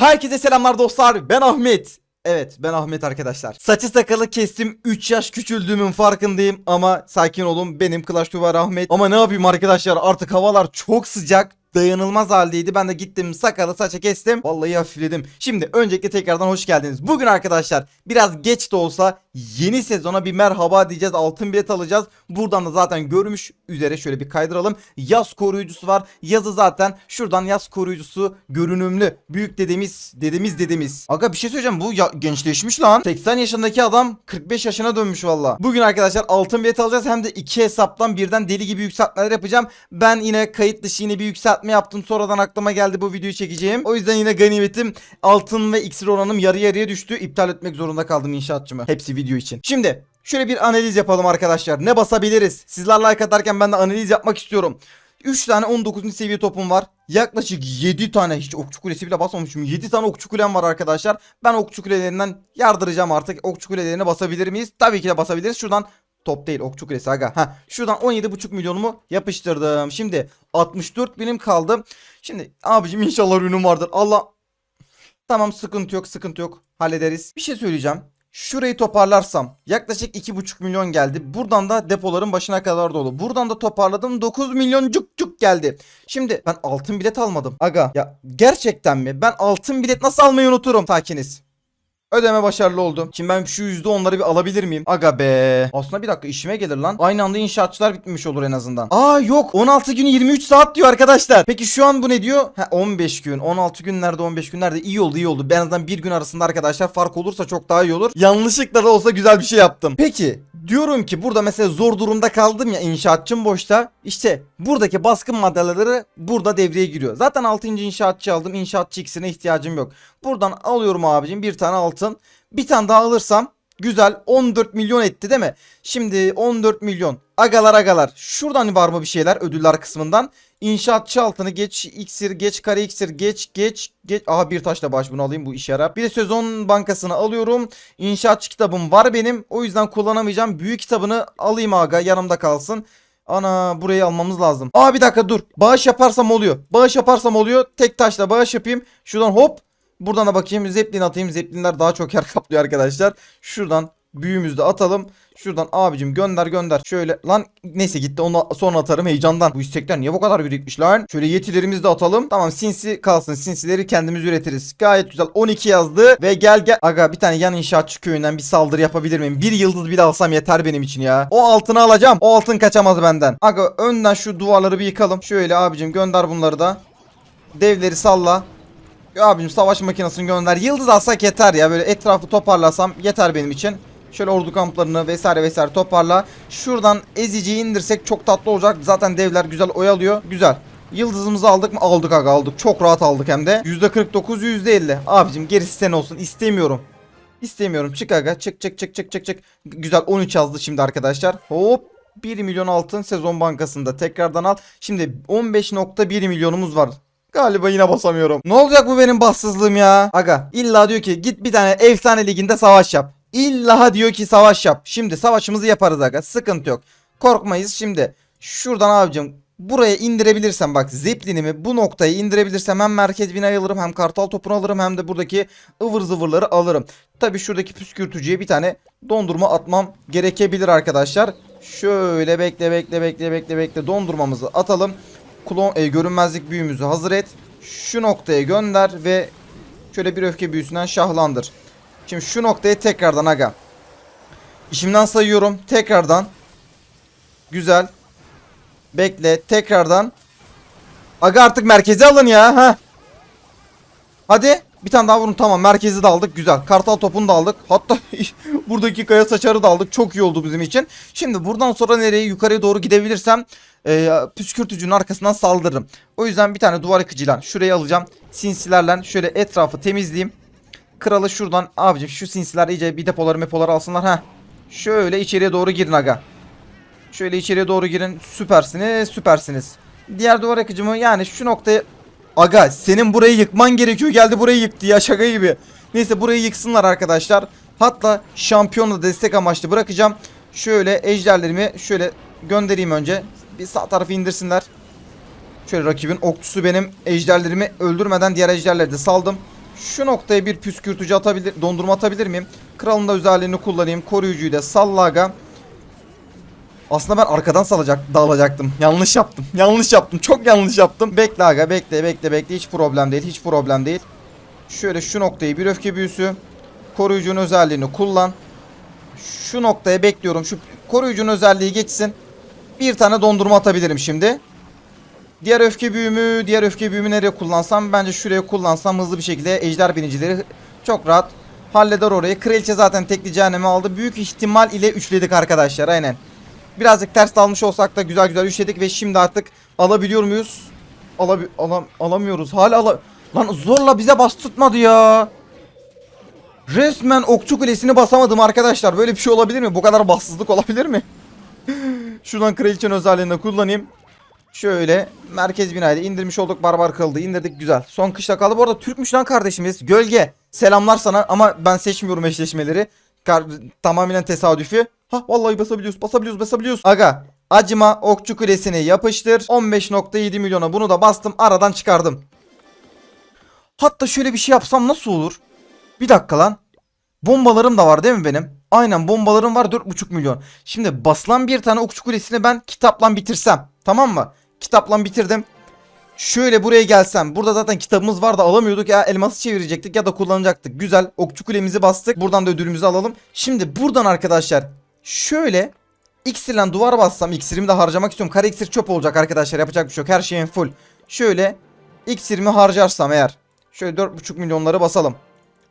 Herkese selamlar dostlar. Ben Ahmet. Evet ben Ahmet arkadaşlar. Saçı sakalı kestim 3 yaş küçüldüğümün farkındayım ama sakin olun benim Clash Royale Ahmet. Ama ne yapayım arkadaşlar artık havalar çok sıcak. Dayanılmaz haldeydi. Ben de gittim sakalı saça kestim. Vallahi hafifledim. Şimdi öncelikle tekrardan hoş geldiniz. Bugün arkadaşlar biraz geç de olsa yeni sezona bir merhaba diyeceğiz. Altın bilet alacağız. Buradan da zaten görmüş üzere şöyle bir kaydıralım. Yaz koruyucusu var. Yazı zaten şuradan yaz koruyucusu görünümlü. Büyük dedemiz dedemiz dedemiz. Aga bir şey söyleyeceğim bu ya- gençleşmiş lan. 80 yaşındaki adam 45 yaşına dönmüş valla. Bugün arkadaşlar altın bilet alacağız. Hem de iki hesaptan birden deli gibi yükseltmeler yapacağım. Ben yine kayıt dışı yine bir yükseltme yaptım. Sonradan aklıma geldi bu videoyu çekeceğim. O yüzden yine ganimetim altın ve iksir oranım yarı yarıya düştü. İptal etmek zorunda kaldım inşaatçımı. Hepsi video için. Şimdi şöyle bir analiz yapalım arkadaşlar. Ne basabiliriz? Sizler like atarken ben de analiz yapmak istiyorum. 3 tane 19. seviye topum var. Yaklaşık 7 tane hiç okçu kulesi bile basmamışım. 7 tane okçu kulem var arkadaşlar. Ben okçu kulelerinden yardıracağım artık. Okçu kulelerine basabilir miyiz? Tabii ki de basabiliriz. Şuradan top değil okçu kulesi aga. Ha, şuradan 17,5 milyonumu yapıştırdım. Şimdi 64 binim kaldı. Şimdi abicim inşallah ürünüm vardır. Allah Tamam sıkıntı yok sıkıntı yok hallederiz. Bir şey söyleyeceğim. Şurayı toparlarsam yaklaşık 2,5 milyon geldi. Buradan da depoların başına kadar dolu. Buradan da toparladım 9 milyon cuk cuk geldi. Şimdi ben altın bilet almadım. Aga ya gerçekten mi? Ben altın bilet nasıl almayı unuturum? Sakiniz. Ödeme başarılı oldu. Şimdi ben şu %10'ları bir alabilir miyim? Aga be. Aslında bir dakika işime gelir lan. Aynı anda inşaatçılar bitmiş olur en azından. Aa yok 16 gün 23 saat diyor arkadaşlar. Peki şu an bu ne diyor? Ha 15 gün. 16 günlerde 15 günlerde iyi oldu iyi oldu. En azından bir gün arasında arkadaşlar fark olursa çok daha iyi olur. Yanlışlıkla da olsa güzel bir şey yaptım. Peki diyorum ki burada mesela zor durumda kaldım ya inşaatçım boşta. İşte buradaki baskın maddeleri burada devreye giriyor. Zaten 6. inşaatçı aldım. İnşaatçı ikisine ihtiyacım yok. Buradan alıyorum abicim bir tane altın. Bir tane daha alırsam güzel 14 milyon etti değil mi? Şimdi 14 milyon. Agalar agalar. Şuradan var mı bir şeyler ödüller kısmından? İnşaatçı altını geç iksir geç kare iksir geç geç geç. Aha bir taşla baş bunu alayım bu işe yarar. Bir de sezon bankasını alıyorum. İnşaatçı kitabım var benim. O yüzden kullanamayacağım. Büyük kitabını alayım aga yanımda kalsın. Ana burayı almamız lazım. Aa bir dakika dur. Bağış yaparsam oluyor. Bağış yaparsam oluyor. Tek taşla bağış yapayım. Şuradan hop. Buradan da bakayım. Zeppelin atayım. Zeppelinler daha çok yer kaplıyor arkadaşlar. Şuradan büyüğümüzü de atalım. Şuradan abicim gönder gönder. Şöyle lan neyse gitti onu sonra atarım heyecandan. Bu istekler niye bu kadar birikmiş lan? Şöyle yetilerimizi de atalım. Tamam sinsi kalsın. Sinsileri kendimiz üretiriz. Gayet güzel. 12 yazdı ve gel gel. Aga bir tane yan inşaatçı köyünden bir saldırı yapabilir miyim? Bir yıldız bile alsam yeter benim için ya. O altını alacağım. O altın kaçamaz benden. Aga önden şu duvarları bir yıkalım. Şöyle abicim gönder bunları da. Devleri salla. Abicim savaş makinesini gönder. Yıldız alsak yeter ya. Böyle etrafı toparlasam yeter benim için. Şöyle ordu kamplarını vesaire vesaire toparla. Şuradan eziciyi indirsek çok tatlı olacak. Zaten devler güzel oyalıyor. Güzel. Yıldızımızı aldık mı? Aldık aga aldık. Çok rahat aldık hem de. %49 %50. Abicim gerisi sen olsun. İstemiyorum. İstemiyorum. Çık aga. Çık çık çık çık çık çık. Güzel 13 yazdı şimdi arkadaşlar. Hop. 1 milyon altın sezon bankasında tekrardan al. Şimdi 15.1 milyonumuz var. Galiba yine basamıyorum. Ne olacak bu benim bassızlığım ya? Aga illa diyor ki git bir tane efsane liginde savaş yap. İlla diyor ki savaş yap. Şimdi savaşımızı yaparız aga. Sıkıntı yok. Korkmayız şimdi. Şuradan abicim buraya indirebilirsem bak zeplinimi bu noktayı indirebilirsem hem merkez binayı alırım hem kartal topunu alırım hem de buradaki ıvır zıvırları alırım. Tabi şuradaki püskürtücüye bir tane dondurma atmam gerekebilir arkadaşlar. Şöyle bekle bekle bekle bekle bekle dondurmamızı atalım. Klon e, görünmezlik büyümüzü hazır et. Şu noktaya gönder ve şöyle bir öfke büyüsünden şahlandır. Şimdi şu noktaya tekrardan aga. İşimden sayıyorum. Tekrardan. Güzel. Bekle. Tekrardan. Aga artık merkeze alın ya. Ha. Hadi. Bir tane daha vurun. Tamam. Merkezi de aldık. Güzel. Kartal topunu da aldık. Hatta buradaki kaya saçarı da aldık. Çok iyi oldu bizim için. Şimdi buradan sonra nereye yukarıya doğru gidebilirsem e, püskürtücünün arkasından saldırırım. O yüzden bir tane duvar yıkıcıyla şurayı alacağım. Sinsilerle şöyle etrafı temizleyeyim. Kralı şuradan abicim şu sinsiler iyice bir depoları mepoları alsınlar. ha. Şöyle içeriye doğru girin aga. Şöyle içeriye doğru girin. Süpersiniz süpersiniz. Diğer duvar yakıcımı yani şu noktaya... Aga senin burayı yıkman gerekiyor. Geldi burayı yıktı ya şaka gibi. Neyse burayı yıksınlar arkadaşlar. Hatta şampiyonla destek amaçlı bırakacağım. Şöyle ejderlerimi şöyle göndereyim önce. Bir sağ tarafı indirsinler. Şöyle rakibin okçusu benim ejderlerimi öldürmeden diğer ejderleri de saldım. Şu noktaya bir püskürtücü atabilir, dondurma atabilir miyim? Kralın da özelliğini kullanayım. Koruyucuyu da salla aga. Aslında ben arkadan salacak, dalacaktım. Yanlış yaptım. Yanlış yaptım. Çok yanlış yaptım. Bekle aga bekle bekle bekle. Hiç problem değil. Hiç problem değil. Şöyle şu noktayı bir öfke büyüsü. Koruyucunun özelliğini kullan. Şu noktaya bekliyorum. Şu koruyucunun özelliği geçsin. Bir tane dondurma atabilirim şimdi. Diğer öfke büyümü, diğer öfke büyümü nereye kullansam? Bence şuraya kullansam hızlı bir şekilde ejder binicileri çok rahat halleder orayı. Kraliçe zaten tekli cehenneme aldı. Büyük ihtimal ile üçledik arkadaşlar aynen. Birazcık ters dalmış olsak da güzel güzel üçledik ve şimdi artık alabiliyor muyuz? Alabi alam alamıyoruz. Hala ala Lan zorla bize bas tutmadı ya. Resmen okçu kulesini basamadım arkadaşlar. Böyle bir şey olabilir mi? Bu kadar bassızlık olabilir mi? Şuradan kraliçenin özelliğini kullanayım. Şöyle merkez binayda indirmiş olduk barbar kıldı indirdik güzel. Son kışla kaldı bu arada Türkmüş lan kardeşimiz. Gölge selamlar sana ama ben seçmiyorum eşleşmeleri. Kar tamamen tesadüfi. Ha vallahi basabiliyoruz basabiliyoruz basabiliyoruz. Aga acıma okçu kulesini yapıştır. 15.7 milyona bunu da bastım aradan çıkardım. Hatta şöyle bir şey yapsam nasıl olur? Bir dakika lan. Bombalarım da var değil mi benim? Aynen bombalarım var 4.5 milyon. Şimdi basılan bir tane okçu kulesini ben kitapla bitirsem. Tamam mı? Kitapla bitirdim. Şöyle buraya gelsem. Burada zaten kitabımız vardı alamıyorduk ya elması çevirecektik ya da kullanacaktık. Güzel okçu kulemizi bastık. Buradan da ödülümüzü alalım. Şimdi buradan arkadaşlar şöyle iksirle duvar bassam iksirimi de harcamak istiyorum. Kare iksir çöp olacak arkadaşlar yapacak bir şey yok. Her şeyin full. Şöyle iksirimi harcarsam eğer. Şöyle 4.5 milyonları basalım.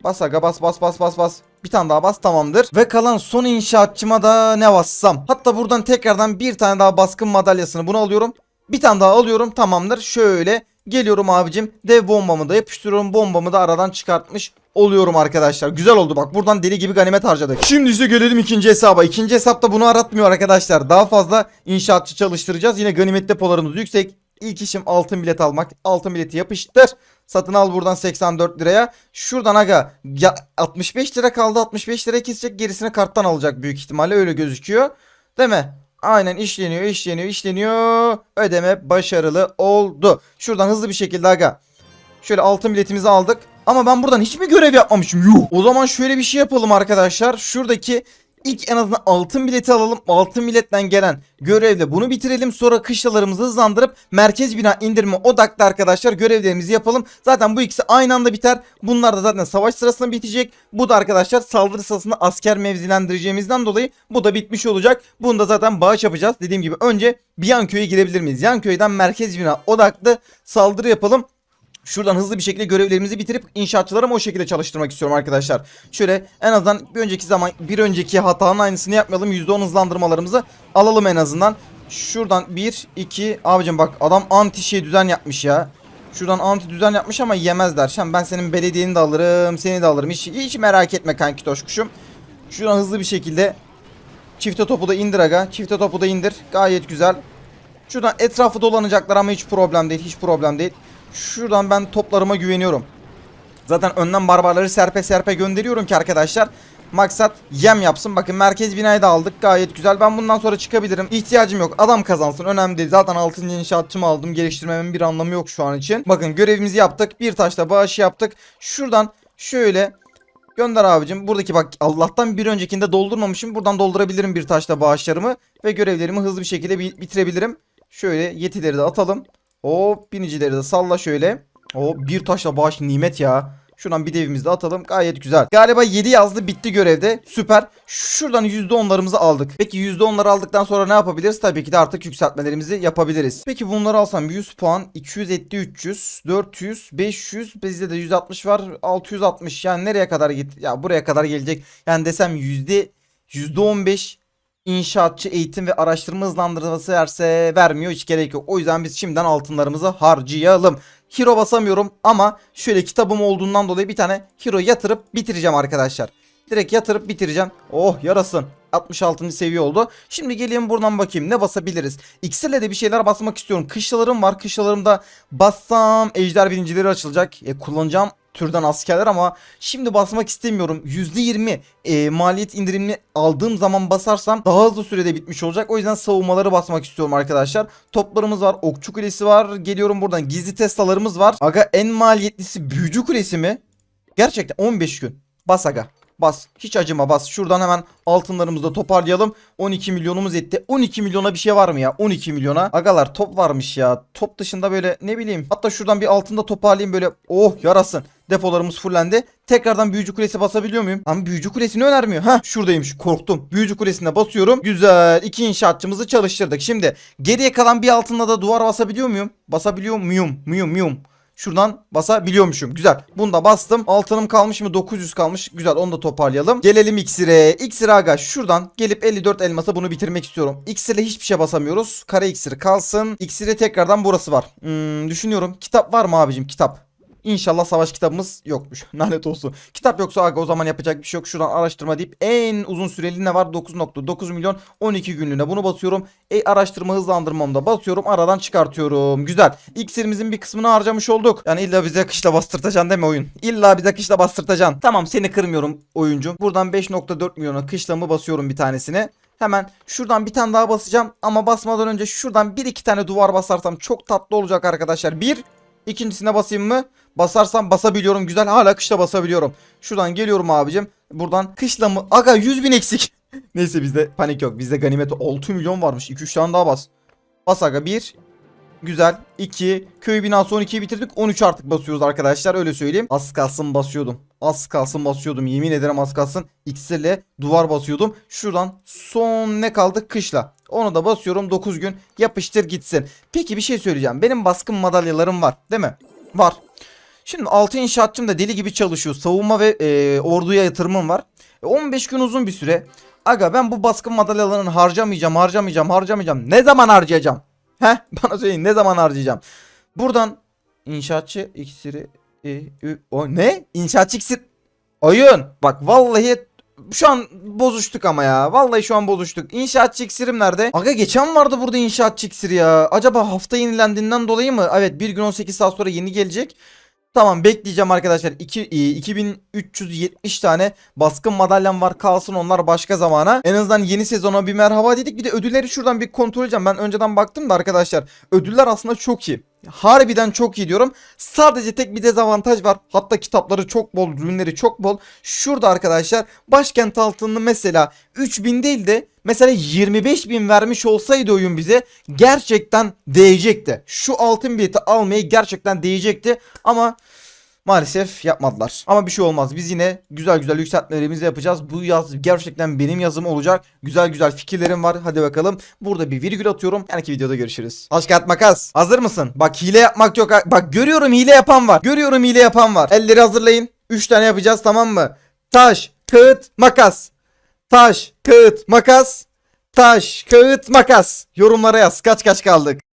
Bas aga bas bas bas bas bas. Bir tane daha bas tamamdır. Ve kalan son inşaatçıma da ne bassam. Hatta buradan tekrardan bir tane daha baskın madalyasını bunu alıyorum. Bir tane daha alıyorum tamamdır. Şöyle geliyorum abicim. Dev bombamı da yapıştırıyorum. Bombamı da aradan çıkartmış oluyorum arkadaşlar. Güzel oldu bak. Buradan deli gibi ganimet harcadık. Şimdi ise gelelim ikinci hesaba. İkinci hesapta bunu aratmıyor arkadaşlar. Daha fazla inşaatçı çalıştıracağız. Yine ganimet depolarımız yüksek. İlk işim altın bilet almak. Altın bileti yapıştır. Satın al buradan 84 liraya. Şuradan aga ya 65 lira kaldı. 65 liraya kesecek. Gerisini karttan alacak büyük ihtimalle öyle gözüküyor. Değil mi? Aynen işleniyor, işleniyor, işleniyor. Ödeme başarılı oldu. Şuradan hızlı bir şekilde aga. Şöyle altın biletimizi aldık. Ama ben buradan hiç mi görev yapmamışım? Yuh. O zaman şöyle bir şey yapalım arkadaşlar. Şuradaki ilk en azından altın bileti alalım. Altın biletten gelen görevle bunu bitirelim. Sonra kışlalarımızı hızlandırıp merkez bina indirme odaklı arkadaşlar görevlerimizi yapalım. Zaten bu ikisi aynı anda biter. Bunlar da zaten savaş sırasında bitecek. Bu da arkadaşlar saldırı sırasında asker mevzilendireceğimizden dolayı bu da bitmiş olacak. Bunu da zaten bağış yapacağız. Dediğim gibi önce Biyanköy'e girebilir miyiz? Yanköy'den merkez bina odaklı saldırı yapalım. Şuradan hızlı bir şekilde görevlerimizi bitirip inşaatçılarımı o şekilde çalıştırmak istiyorum arkadaşlar. Şöyle en azından bir önceki zaman bir önceki hatanın aynısını yapmayalım. %10 hızlandırmalarımızı alalım en azından. Şuradan 1 2 abicim bak adam anti şey düzen yapmış ya. Şuradan anti düzen yapmış ama yemezler. Şimdi ben senin belediyeni de alırım, seni de alırım. Hiç, hiç merak etme kanki toşkuşum. Şuradan hızlı bir şekilde çifte topu da indir aga. Çifte topu da indir. Gayet güzel. Şuradan etrafı dolanacaklar ama hiç problem değil. Hiç problem değil. Şuradan ben toplarıma güveniyorum. Zaten önden barbarları serpe serpe gönderiyorum ki arkadaşlar. Maksat yem yapsın. Bakın merkez binayı da aldık. Gayet güzel. Ben bundan sonra çıkabilirim. İhtiyacım yok. Adam kazansın. Önemli değil. Zaten 6. inşaatçımı aldım. Geliştirmemin bir anlamı yok şu an için. Bakın görevimizi yaptık. Bir taşla bağış yaptık. Şuradan şöyle Gönder abicim. Buradaki bak Allah'tan bir öncekinde doldurmamışım. Buradan doldurabilirim bir taşla bağışlarımı. Ve görevlerimi hızlı bir şekilde bi- bitirebilirim. Şöyle yetileri de atalım. Hop binicileri de salla şöyle. O bir taşla bağış nimet ya. Şuradan bir devimizi de atalım. Gayet güzel. Galiba 7 yazdı bitti görevde. Süper. Şuradan %10'larımızı aldık. Peki %10'ları aldıktan sonra ne yapabiliriz? Tabii ki de artık yükseltmelerimizi yapabiliriz. Peki bunları alsam 100 puan, 200 etti 300, 400, 500, bizde de 160 var. 660 yani nereye kadar git? Ya buraya kadar gelecek. Yani desem yüzde 15 inşaatçı eğitim ve araştırma hızlandırması verse vermiyor hiç gerek yok. O yüzden biz şimdiden altınlarımızı harcayalım. Hero basamıyorum ama şöyle kitabım olduğundan dolayı bir tane hero yatırıp bitireceğim arkadaşlar. Direkt yatırıp bitireceğim. Oh yarasın. 66. seviye oldu. Şimdi geleyim buradan bakayım ne basabiliriz. İksirle de bir şeyler basmak istiyorum. Kışlalarım var. Kışlalarımda bassam ejder birincileri açılacak. E, kullanacağım türden askerler ama şimdi basmak istemiyorum. %20 e, maliyet indirimini aldığım zaman basarsam daha hızlı sürede bitmiş olacak. O yüzden savunmaları basmak istiyorum arkadaşlar. Toplarımız var. Okçu kulesi var. Geliyorum buradan. Gizli testalarımız var. Aga en maliyetlisi büyücü kulesi mi? Gerçekten 15 gün. Bas aga. Bas. Hiç acıma bas. Şuradan hemen altınlarımızı da toparlayalım. 12 milyonumuz etti. 12 milyona bir şey var mı ya? 12 milyona. Agalar top varmış ya. Top dışında böyle ne bileyim. Hatta şuradan bir altında toparlayayım böyle. Oh yarasın. Depolarımız fullendi. Tekrardan büyücü kulesi basabiliyor muyum? Ama büyücü kulesini önermiyor. Ha şuradaymış korktum. Büyücü kulesine basıyorum. Güzel. İki inşaatçımızı çalıştırdık. Şimdi geriye kalan bir altında da duvar basabiliyor muyum? Basabiliyor muyum? Muyum muyum? Şuradan basabiliyormuşum. Güzel. Bunu da bastım. Altınım kalmış mı? 900 kalmış. Güzel onu da toparlayalım. Gelelim iksire. İksir aga şuradan gelip 54 elmasa bunu bitirmek istiyorum. İksirle hiçbir şey basamıyoruz. Kara iksiri kalsın. İksire tekrardan burası var. Hmm, düşünüyorum. Kitap var mı abicim? Kitap. İnşallah savaş kitabımız yokmuş. Lanet olsun. Kitap yoksa aga o zaman yapacak bir şey yok. Şuradan araştırma deyip en uzun süreli ne var? 9.9 milyon 12 günlüğüne bunu basıyorum. E araştırma hızlandırmamı da basıyorum. Aradan çıkartıyorum. Güzel. İksirimizin bir kısmını harcamış olduk. Yani illa bize kışla bastırtacaksın değil mi oyun? İlla bize kışla bastırtacaksın. Tamam seni kırmıyorum oyuncum. Buradan 5.4 milyona kışlamı basıyorum bir tanesine. Hemen şuradan bir tane daha basacağım. Ama basmadan önce şuradan bir iki tane duvar basarsam çok tatlı olacak arkadaşlar. Bir. İkincisine basayım mı? Basarsam basabiliyorum. Güzel hala kışla basabiliyorum. Şuradan geliyorum abicim. Buradan kışla mı? Aga 100 bin eksik. Neyse bizde panik yok. Bizde ganimet 6 milyon varmış. 2-3 tane daha bas. Bas aga 1. Güzel. 2. Köy binası 12'yi bitirdik. 13 artık basıyoruz arkadaşlar. Öyle söyleyeyim. Az kalsın basıyordum. Az kalsın basıyordum. Yemin ederim az kalsın. X'le duvar basıyordum. Şuradan son ne kaldı? Kışla. Onu da basıyorum 9 gün. Yapıştır gitsin. Peki bir şey söyleyeceğim. Benim baskın madalyalarım var. Değil mi? Var. Şimdi 6 inşaatçım da deli gibi çalışıyor. Savunma ve e, orduya yatırımım var. E, 15 gün uzun bir süre. Aga ben bu baskın madalyalarını harcamayacağım, harcamayacağım, harcamayacağım. Ne zaman harcayacağım? Heh bana söyleyin ne zaman harcayacağım? Buradan inşaatçı iksiri e, ü- o ne? İnşaatçı iksir oyun. Bak vallahi şu an bozuştuk ama ya. Vallahi şu an bozuştuk. İnşaatçı iksirim nerede? Aga geçen vardı burada inşaatçı iksiri ya. Acaba hafta yenilendiğinden dolayı mı? Evet bir gün 18 saat sonra yeni gelecek. Tamam bekleyeceğim arkadaşlar. İki- e, 2370 tane baskın madalyam var. Kalsın onlar başka zamana. En azından yeni sezona bir merhaba dedik. Bir de ödülleri şuradan bir kontrol edeceğim. Ben önceden baktım da arkadaşlar. Ödüller aslında çok iyi. Harbiden çok iyi diyorum. Sadece tek bir dezavantaj var. Hatta kitapları çok bol, ürünleri çok bol. Şurada arkadaşlar başkent altını mesela 3000 değil de mesela 25.000 vermiş olsaydı oyun bize gerçekten değecekti. Şu altın bileti almayı gerçekten değecekti ama maalesef yapmadılar. Ama bir şey olmaz. Biz yine güzel güzel yükseltmelerimizi yapacağız. Bu yaz gerçekten benim yazım olacak. Güzel güzel fikirlerim var. Hadi bakalım. Burada bir virgül atıyorum. Yarınki videoda görüşürüz. Taş kağıt makas. Hazır mısın? Bak hile yapmak yok. Bak görüyorum hile yapan var. Görüyorum hile yapan var. Elleri hazırlayın. 3 tane yapacağız tamam mı? Taş, kağıt, makas. Taş, kağıt, makas. Taş, kağıt, makas. Yorumlara yaz. Kaç kaç kaldık?